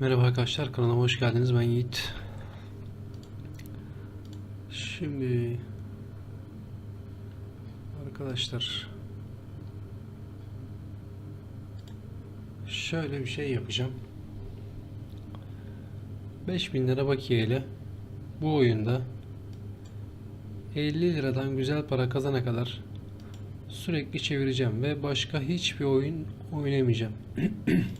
Merhaba arkadaşlar kanalıma hoş geldiniz ben Yiğit. Şimdi arkadaşlar şöyle bir şey yapacağım. 5000 lira bakiyeyle bu oyunda 50 liradan güzel para kazana kadar sürekli çevireceğim ve başka hiçbir oyun oynamayacağım.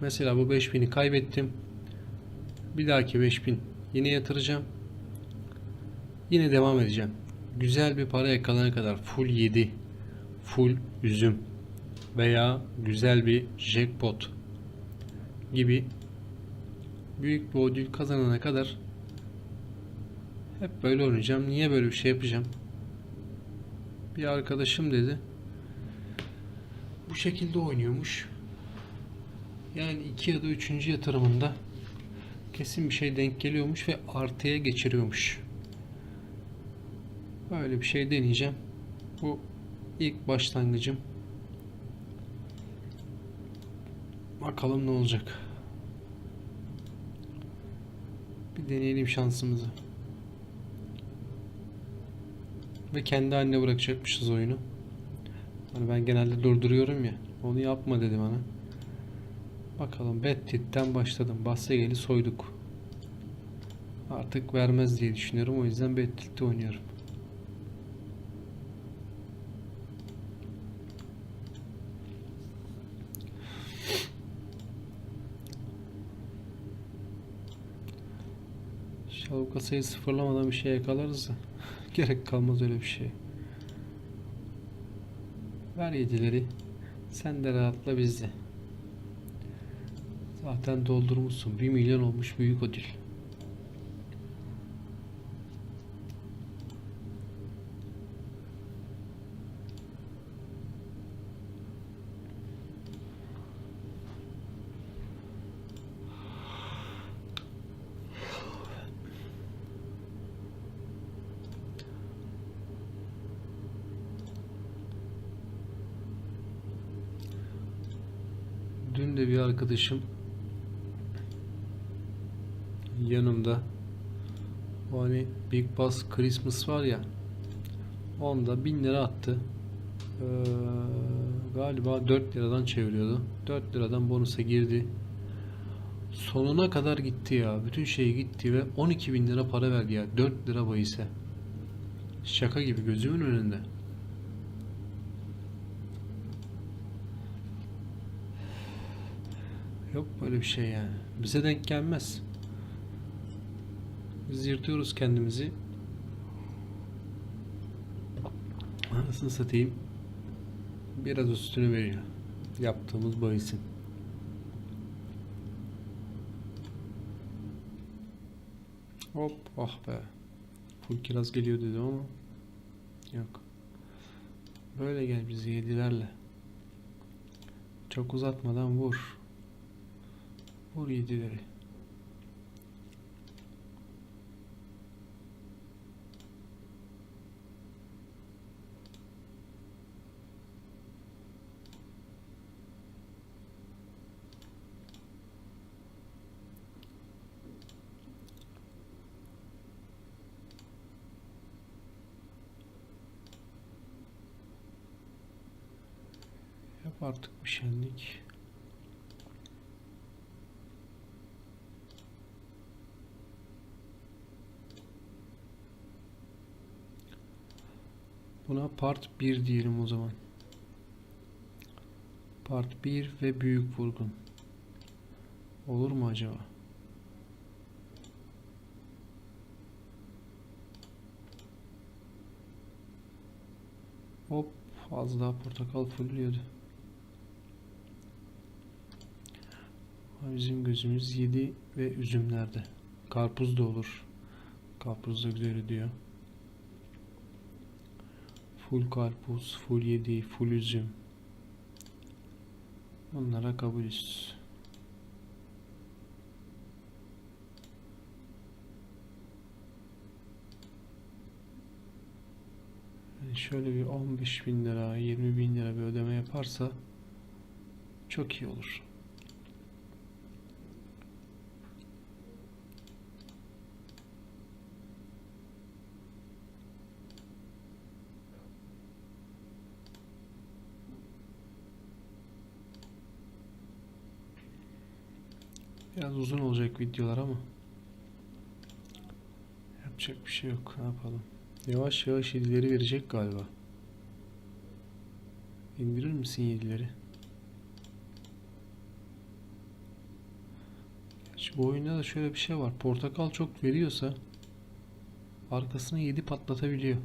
Mesela bu 5000'i kaybettim. Bir dahaki 5000 yine yatıracağım. Yine devam edeceğim. Güzel bir para yakalana kadar full 7, full üzüm veya güzel bir jackpot gibi büyük bir ödül kazanana kadar hep böyle oynayacağım. Niye böyle bir şey yapacağım? Bir arkadaşım dedi. Bu şekilde oynuyormuş. Yani iki ya da üçüncü yatırımında kesin bir şey denk geliyormuş ve artıya geçiriyormuş. Böyle bir şey deneyeceğim. Bu ilk başlangıcım. Bakalım ne olacak. Bir deneyelim şansımızı. Ve kendi haline bırakacakmışız oyunu. Hani ben genelde durduruyorum ya. Onu yapma dedi bana. Bakalım Bettit'ten başladım. Bassegeli soyduk. Artık vermez diye düşünüyorum. O yüzden Bettit'te oynuyorum. İnşallah kasayı sıfırlamadan bir şey yakalarız da. Gerek kalmaz öyle bir şey. Ver yedileri. Sen de rahatla biz de. Zaten doldurmuşsun. 1 milyon olmuş büyük ödül. Dün de bir arkadaşım yanımda o hani Big Boss Christmas var ya onda 1000 lira attı. Ee, galiba 4 liradan çeviriyordu. 4 liradan bonusa girdi. Sonuna kadar gitti ya. Bütün şey gitti ve 12 bin lira para verdi ya. 4 lira bahise. Şaka gibi gözümün önünde. Yok böyle bir şey yani. Bize denk gelmez. Biz yırtıyoruz kendimizi. Anasını satayım. Biraz üstünü veriyor. Yaptığımız bahisin. Hop ah be. Full kiraz geliyor dedim ama yok. Böyle gel bizi yedilerle. Çok uzatmadan vur. Vur yedileri. Yap artık bir şenlik. Buna part 1 diyelim o zaman. Part 1 ve büyük vurgun. Olur mu acaba? Hop az daha portakal fulluyordu. Bizim gözümüz 7 ve üzümlerde. Karpuz da olur. Karpuz da güzel diyor. Full karpuz, full 7, full üzüm. Bunlara kabulüz. Yani şöyle bir 15 bin lira, 20 bin lira bir ödeme yaparsa çok iyi olur. Biraz uzun olacak videolar ama yapacak bir şey yok. Ne yapalım? Yavaş yavaş 7'leri verecek galiba. İndirir misin 7'leri? Gerçi bu oyunda da şöyle bir şey var. Portakal çok veriyorsa arkasına 7 patlatabiliyor.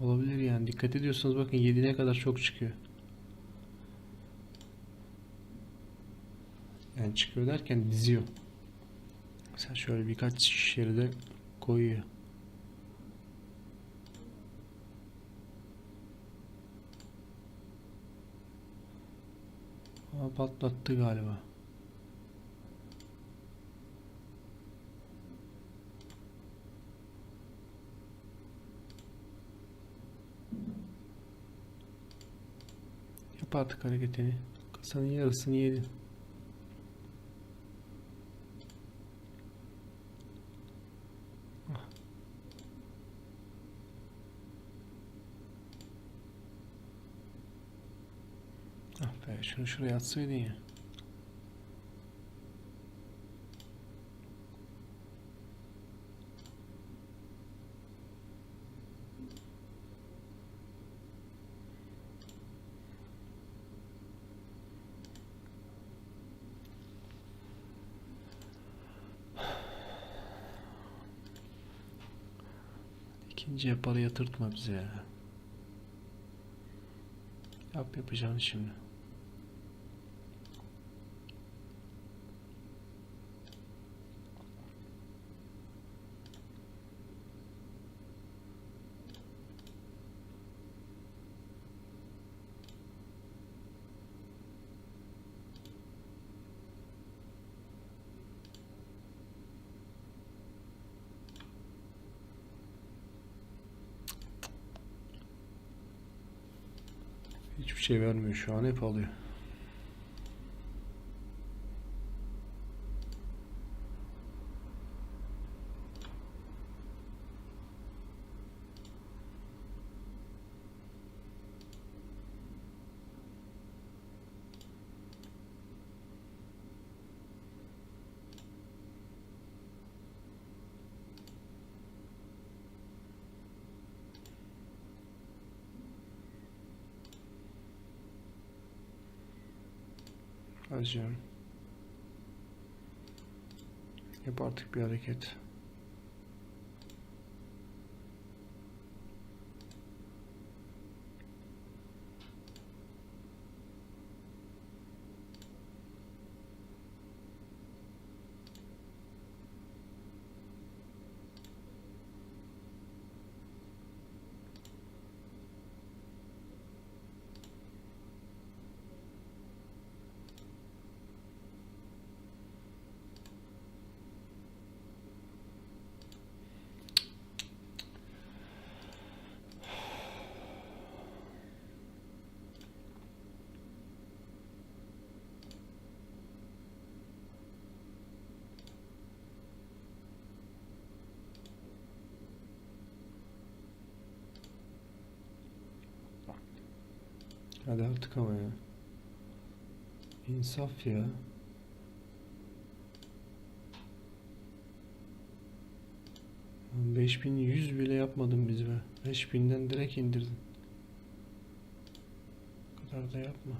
Olabilir yani. Dikkat ediyorsanız bakın 7 ne kadar çok çıkıyor. Yani çıkıyor derken diziyor. Mesela şöyle birkaç şeride koyuyor. Ama patlattı galiba. Yap artık hareketini. Kasanın yarısını yedin. Ah be şunu şuraya atsaydın ya. İkinciye para yatırtma bize ya. Yap yapacağını şimdi. Hiçbir şey vermiyor şu an hep alıyor. Acıyorum. Yap artık bir hareket. Hadi artık ama ya. İnsaf ya. Lan 5100 bile yapmadın biz be. 5000'den direkt indirdin. Bu kadar da yapma.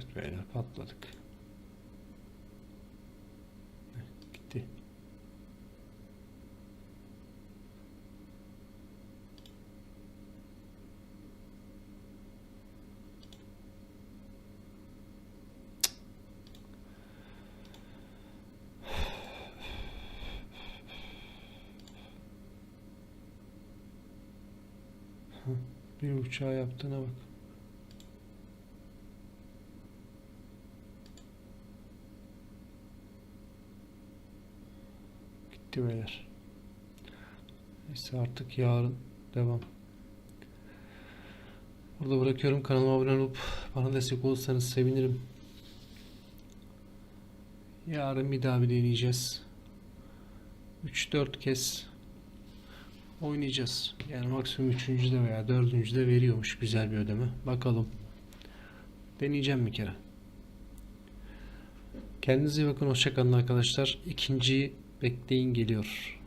Evet beyler patladık. Gitti. Bir uçağı yaptığına bak. Beyler. Neyse artık yarın devam. Burada bırakıyorum. Kanalıma abone olup bana destek olursanız sevinirim. Yarın bir daha bir deneyeceğiz. 3-4 kez oynayacağız. Yani maksimum 3. de veya 4. de veriyormuş güzel bir ödeme. Bakalım. Deneyeceğim bir kere. Kendinize iyi bakın. Hoşçakalın arkadaşlar. İkinciyi bekleyin geliyor.